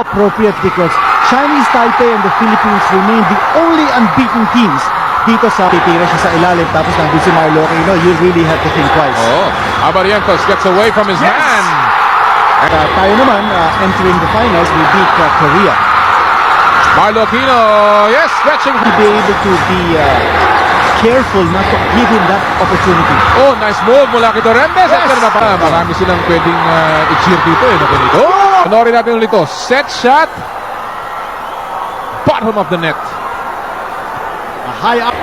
appropriate because Chinese Taipei and the Philippines remain the only unbeaten teams dito sa titira siya sa ilalim tapos nandun si Marlo Aquino, you really have to think twice. Oh, Abarientos gets away from his Yes! man. At uh, tayo naman, uh, entering the finals, we beat uh, Korea. Marlo Aquino, yes, stretching. To be able to be uh, careful not to give him that opportunity. Oh, nice move mula kay Dorembes. Yes! At na pa, marami silang pwedeng uh, i-cheer dito eh. Natin ito. Oh! Panorin natin ulit ito. Set shot. Bottom of the net. A high up.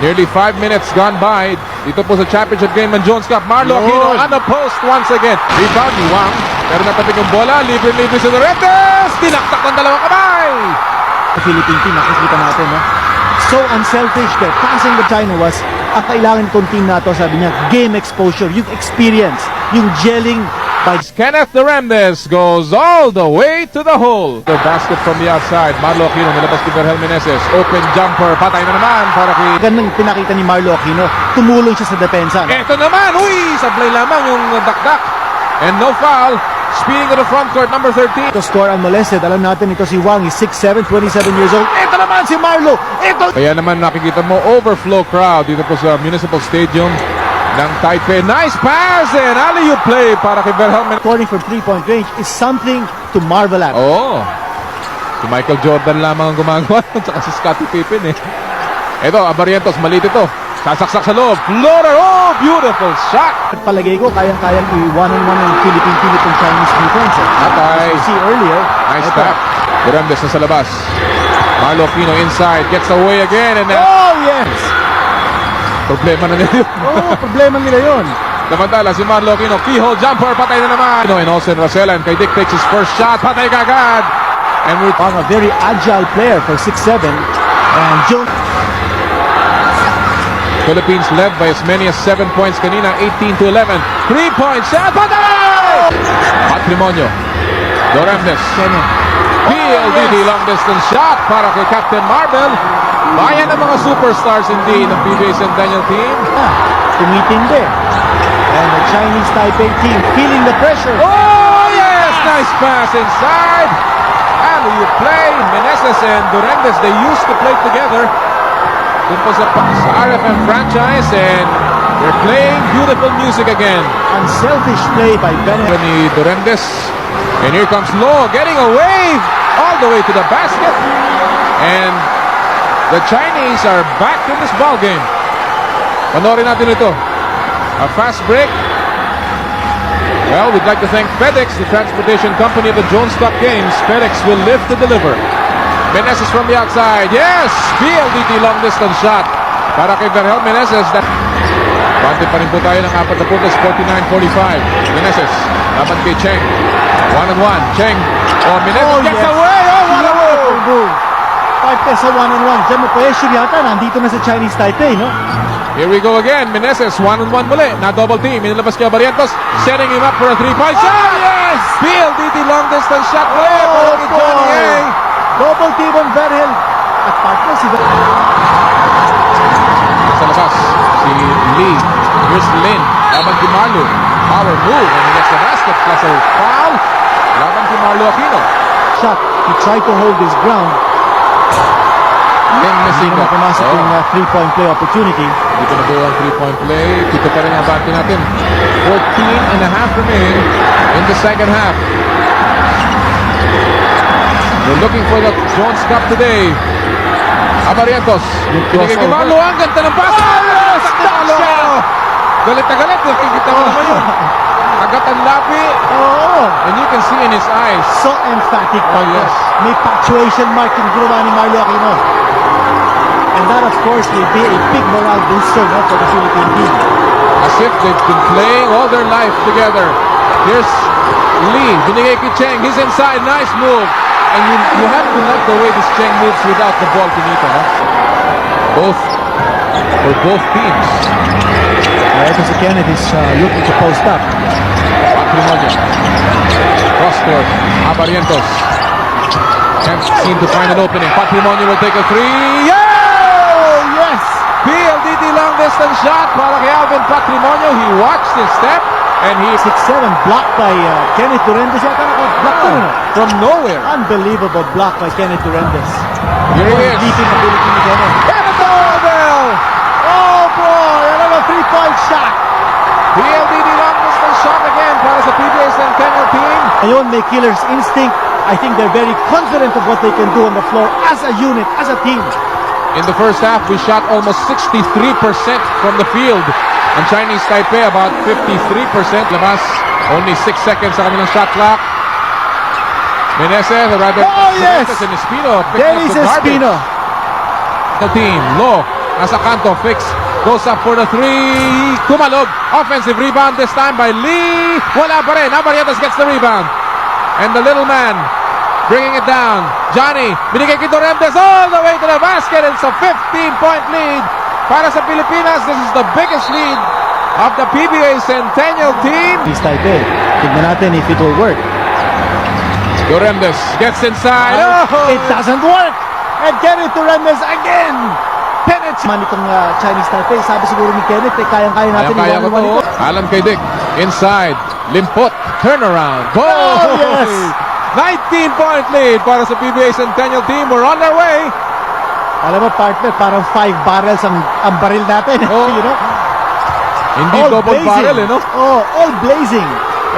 Nearly five minutes gone by. Dito po sa championship game ng Jones Cup. Marlo. Aquino on the post once again. Rebound ni Wang. Pero natabig yung bola. Libre-libre si Dorembes. Tinaktak ng dalawang kamay. The Philippine team, nakikita natin, no? So unselfish that passing the China was ang kailangan kong team na to, sabi niya, game exposure, yung experience, yung gelling by Kenneth Dorembes goes all the way to the hole. The basket from the outside. Marlo Aquino nilabas kay Vergel Meneses. Open jumper. Patay na naman para kay... Ganang pinakita ni Marlo Aquino, tumulong siya sa depensa. no? Ito naman. Uy! Sablay lamang yung dakdak. And no foul. Speeding to the front court. Number 13. To score unmolested, alam natin ito si Wang, is 6'7", 27 years old. Ito naman si Marlo! Ito! Kaya naman nakikita mo overflow crowd dito po sa Municipal Stadium ng Taipei. Nice pass and alley-oop play para kay Vergel Meneses. Scoring from three-point range is something to marvel at. Oo. Si Michael Jordan lamang ang gumagawa tsaka si Scottie Pippen eh. Ito, Abarientos, maliit ito. Sasaksak sa loob. Floater, oh, beautiful shot. At palagay ko, kayang-kayang i-one-on-one ng Philippine team itong Chinese defense. Eh. As you see earlier, Nice tap. Duremdes na sa labas. Marlo Pino inside, gets away again, and then Oh, yes! Problema na nila yun. Oo, problema nila yun. Namantala si Marlo Pino, keyhole jumper, patay na naman. Pino and Austin Rosella, and kay Dick takes his first shot, patay kagad. And we're Pang a very agile player for 6'7". And Jones, Philippines led by as many as 7 points kanina, 18 to 11. Three-point shot, patay! Patrimonio. Doremdes. Kenya. PLDT long distance shot para kay Captain Marvel. Bayan ng mga superstars indeed ng PBA Centennial team. Ah, tumitindi. And the Chinese Taipei team feeling the pressure. Oh yes! Nice pass inside. And you play Meneses and Duremdes. They used to play together. Dun po sa, sa RFM franchise and they're playing beautiful music again. Unselfish play by Bennett. ni Duremdes. And here comes Law getting away all the way to the basket. And the Chinese are back in this ball game. Panorin natin ito. A fast break. Well, we'd like to thank FedEx, the transportation company of the Jones Cup Games. FedEx will live to deliver. Meneses from the outside. Yes! PLDT long distance shot. Para kay Vergel Meneses. That Bante pa rin po tayo ng apat na puntos, 49-45. Meneses, laban kay Cheng. One on one. Cheng. Oh, Meneses Oh, gets yes. away. Oh. Five pesos sa one-on-one. Diyan mo pressure yata. Nandito na sa Chinese Taipei, no? Here we go again. Meneses, one on one muli. Na double team. Inilabas kay Barrientos. Setting him up for a three-point shot. Oh, yes! PLDT long distance shot muli. Oh, para kay Johnny. A. Double team on Verhel. At partner si Sa labas, si Lee. Here's Lin. Laban kay Marlo. Power move. And he gets the basket plus a foul. Laban kay Marlo Aquino. shot. He tried to hold his ground. Lin Hindi missing naman pumasok Oh. yung uh, three-point play opportunity. Dito na buo ang three-point play. Dito pa rin ang bati natin. 14 and a half remaining in the second half. We're looking for the Jones Cup today. Abarientos. Yung Binigay kay crossover. Marlo. Ang ganda ng pass. Oh, saktan siya. Galit na galit. Nakikita mo naman yun. Agad ang. Oo. And you can see in his eyes. So emphatic Oh, yes. May punctuation mark yung ginawa ni Mario Aquino. And that of course will be a big morale booster no, for the Philippine team. As if they've been playing all their life together. Here's Lee. Binigay kay Cheng. He's inside. Nice move. And you, you have to like the way this Cheng moves without the ball, Pinito. Huh? Both for both teams. Uh, ito si Kenneth uh, looking to post up. Patrimonio. Cross court. Abarientos. Can't seem to find an opening. Patrimonio will take a three. Yeah! Yes! PLDT long distance shot para kay Alvin Patrimonio. He watched his step And he 6-7, blocked by uh, Kenneth Durendes. Yata naka-block ko ah. from nowhere. Unbelievable block by Kenneth Durendes. Here he is. Deep in the Philippine Kenneth. Kenneth Oh boy, another three-point shot. PLDD long distance shot again para sa PBA Centennial team. Ngayon, may killer's instinct. I think they're very confident of what they can do on the floor as a unit, as a team. In the first half, we shot almost 63% from the field. And Chinese Taipei, about 53%. Labas, only 6 seconds sa kanilang shot clock. Meneses, or rather, Oh, yes! Meneses and Espino. picking up Dennis the garbage. Espino. The team, low, nasa kanto, fix, goes up for the three, kumalog, offensive rebound this time by Lee, wala pa rin, Amarientos gets the rebound, and the little man, bringing it down, Johnny, binigay kay Dorentes all the way to the basket, it's a 15-point lead para sa Pilipinas, this is the biggest lead of the PBA Centennial team. East Taipei. Eh? Tignan natin if it will work. Dorentes gets inside, oh! It doesn't work. And Kenneth Durendes again. Man itong uh, Chinese Taipei. Sabi siguro ni Kenneth, eh, kayang-kaya natin Kaya-kaya ko iwan-iwan to. Alan kay Dick. Inside. Limpot. Turnaround. Goal! Oh, yes. 19-point lead para sa PBA Centennial team. We're on our way. Alam mo, partner, parang five barrels ang, ang baril natin. Oh. you know? Hindi double barrel, eh, no? Oh, all blazing.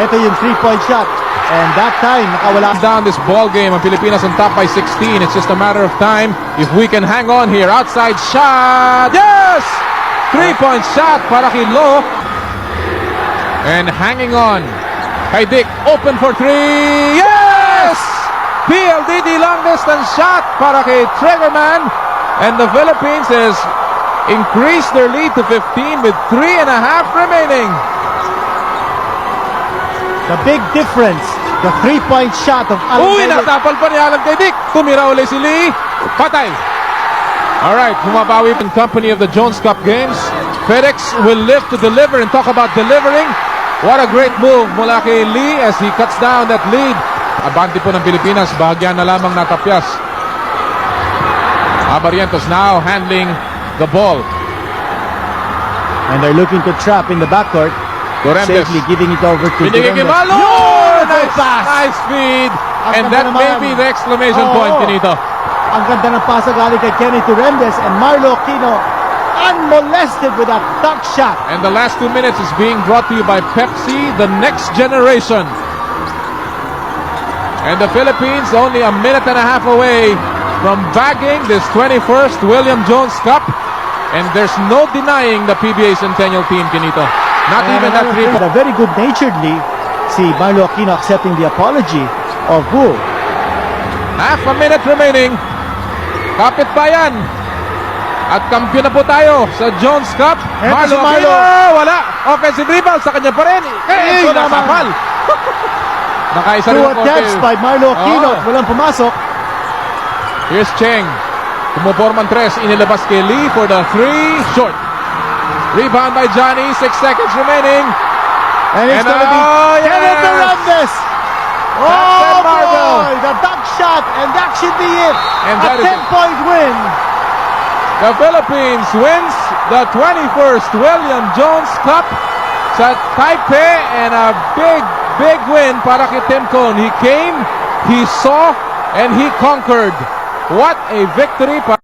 Ito yung three-point shot. And that time, nakawala. Down this ball game. Ang Pilipinas on top by 16. It's just a matter of time if we can hang on here. Outside shot. Yes! Three-point shot para kay Lo. And hanging on. Kay Dick. Open for three. Yes! PLDD long distance shot para kay Triggerman. And the Philippines has increased their lead to 15 with three and a half remaining. The big difference. The three-point shot of Alan Uy, natapal pa ni Alan kay Dick. Tumira uli si Lee. Patay. Alright, bumabawi in company of the Jones Cup games. FedEx will live to deliver and talk about delivering. What a great move mula kay Lee as he cuts down that lead. Abante po ng Pilipinas, bahagya na lamang natapyas. Abarientos now handling the ball. And they're looking to trap in the backcourt. Safely giving it over to Binigay kay Durendes. Malo! Yun! Nice, pass! nice feed. Ang And that may be the exclamation Oo. point, Pinito. Ang ganda ng pasa galing kay Kenny and Marlo Aquino unmolested with a dunk shot. And the last two minutes is being brought to you by Pepsi, the next generation. And the Philippines only a minute and a half away from bagging this 21st William Jones Cup. And there's no denying the PBA Centennial team, Kinito. Not even that three. The very good-naturedly, si Marlo Aquino accepting the apology of Wu. Half a minute remaining. Kapit pa yan. At kampiyon na po tayo sa Jones Cup. Eto Marlo si Marlo. Aquino, wala. Offensive rebound sa kanya pa rin. Eh, Ito nasapal. Nakaisa Two attempts by Marlo Aquino at walang pumasok. Here's Cheng. Kumuporman tres. Inilabas kay Lee for the three. Short. Rebound by Johnny. Six seconds remaining. And it's gonna be oh, yes. That's Oh boy, the dunk shot, and that should be it. And a that is it. 10-point win. The Philippines wins the 21st William Jones Cup sa Taipei and a big, big win para kay Tim Cone. He came, he saw, and he conquered. What a victory!